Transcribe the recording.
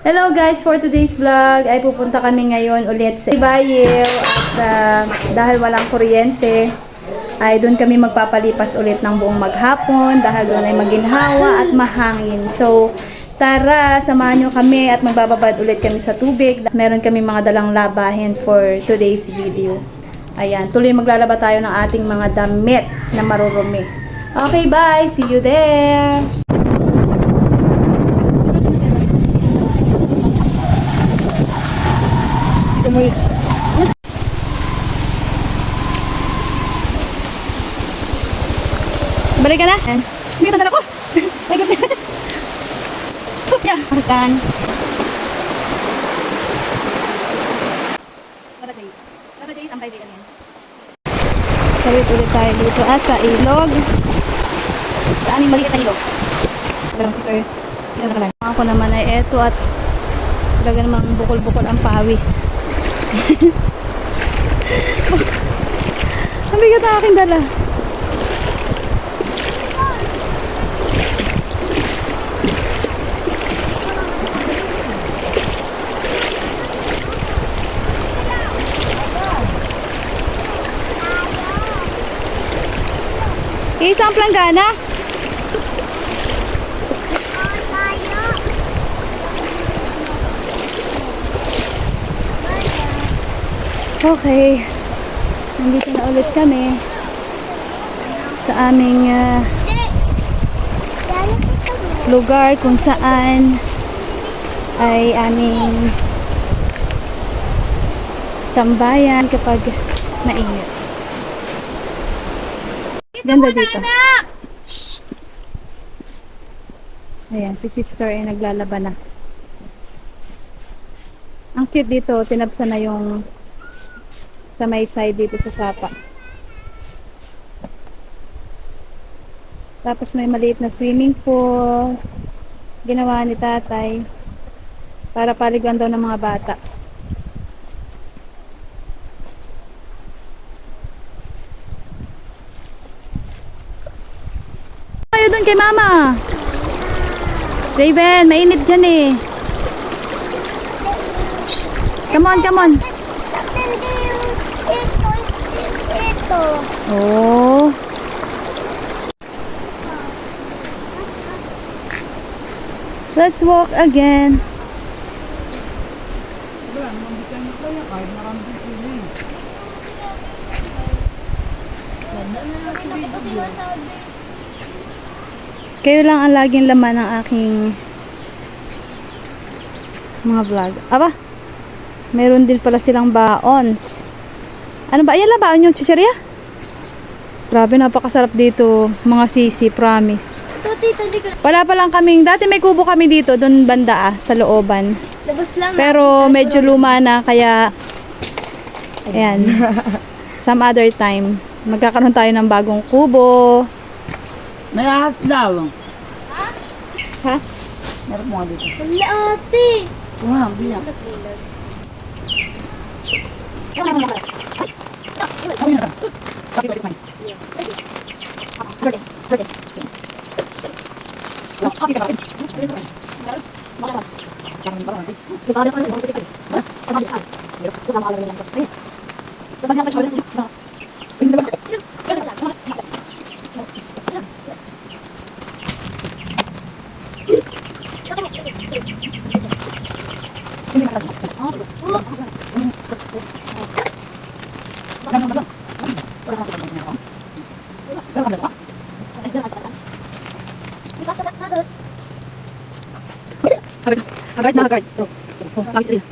Hello guys, for today's vlog ay pupunta kami ngayon ulit sa Ibayew at ah, dahil walang kuryente ay doon kami magpapalipas ulit ng buong maghapon dahil doon ay maginhawa at mahangin. So, tara, samahan nyo kami at magbababad ulit kami sa tubig. Meron kami mga dalang labahin for today's video. Ayan, tuloy maglalaba tayo ng ating mga damit na marurumi. Okay, bye! See you there! Balik ka na? Hindi ka dala ko. Balik ka na. Ya, Markan. Tawid ulit tayo dito ah, sa ilog. Sa aming maliit na ilog. Ganun, sister. Isa na lang. Ako naman ay eto at talaga namang bukol-bukol ang pawis. Ang bigat ang aking dala. Isang planggana. Okay. Nandito na ulit kami sa aming ah, lugar kung saan ay aming tambayan kapag mainit. Ganda dito. Shh. Ayan, si sister ay naglalaba na. Ang cute dito, tinapsa na yung sa may side dito sa sapa. Tapos may maliit na swimming pool. Ginawa ni tatay para paligan daw ng mga bata. Kayo doon kay mama. Raven, mainit dyan eh. Come on, come on. Ito. Oh. Let's walk again. Kayo lang ang laging laman ng aking mga vlog. Aba, meron din pala silang baons. Ano ba? Ayan lang baon yung chicheria? Grabe, napakasarap dito. Mga sisi, promise. Ito, tito, di ko. Wala pa lang kaming, dati may kubo kami dito, doon banda ah, sa looban. Labas lang. Pero medyo luma na, kaya, ayan, some other time, magkakaroon tayo ng bagong kubo. May ahas daw. Ha? Meron mo nga dito. Wala, ate. Wow, 성민아. 밖에 걸리지 마. 그래. 그래. 나 파기 가. 맞아. 잠깐만 봐. 그 바닥에 걸리는 거 그래. 맞아. 잠깐만. 이렇게 또 나가는 거. 네. 잠깐만 잠깐 저기 좀 아, 그래. Hagard na hagard. Tapos sila.